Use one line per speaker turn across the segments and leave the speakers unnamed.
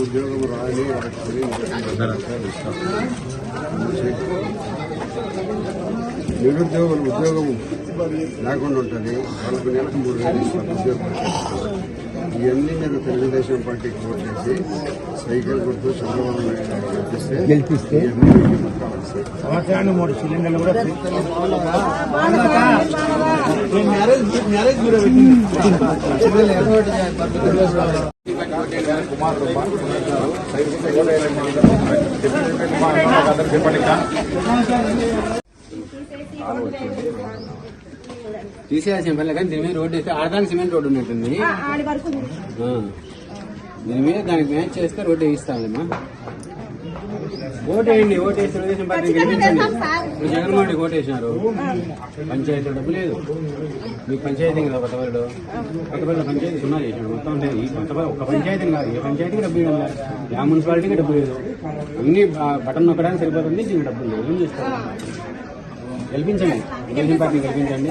ఉద్యోగం రాని వాటిని నిరుద్యోగులు ఉద్యోగం లేకుండా ఉంటుంది. వాళ్ళకు నెలకు మూడు వేలు ఇస్తారు ఉద్యోగం. ఇవన్నీ మీరు తెలుగుదేశం పార్టీకి ఓట్ చేసి సైకిల్ గుర్తు చంద్రబాబు నాయుడు గెలిపిస్తే
గెలిపిస్తే?
ఇవన్నీ మీకు
మూడు సిలిండర్లు కూడా.
తీసేయాల్సిన పని కానీ దీని మీద రోడ్డు వేస్తే ఆడదానికి సిమెంట్ రోడ్డు ఉన్నట్టుంది. దీని మీద దానికి మ్యాచ్ చేస్తే రోడ్డు వేయిస్తామమ్మా ఓటేయండి ఓటేసి తెలుగుదేశం పార్టీ గెలిపించండి. ఇప్పుడు జగన్మోహన్ రెడ్డి ఓటేసినారు. పంచాయతీ డబ్బు లేదు. మీకు పంచాయతీ కదా కొత్తపల్లిలో కొత్తపల్లిలో పంచాయతీ సున్నా చేసినాడు. మొత్తం అంటే ఈ కొత్తపల్లి ఒక పంచాయతీ కాదు. ఏ పంచాయతీకి డబ్బు ఇవ్వాలి యా మున్సిపాలిటీకి డబ్బు లేదు. అన్ని బటన్ నొక్కడానికి సరిపోతుంది. దీనికి డబ్బులు లేదు. ఏం చేస్తారు? గెలిపించండి. తెలుగుదేశం పార్టీ గెలిపించండి.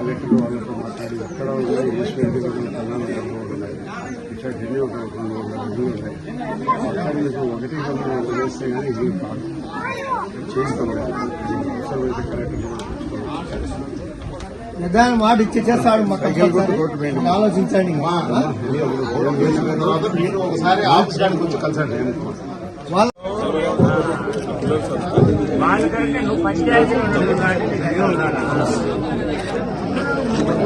కలెక్టర్ వాళ్ళతో మాట్లాడి ఎక్కడ ఉన్నాయి. ఒక అక్కడ మీకు ఒకటి కన్నా వదిలేస్తే కానీ ఇది కాదు. చేస్తాం. అవసరమైతే కలెక్టర్ కూడా తెచ్చుకోవాలి.
నిదానం మాట ఇచ్చి చేస్తాడు
వేయండి.
ఆలోచించండి.
ఒకసారి ఆఫీస్ కాడికి వచ్చి కలిసండి
వాళ్ళ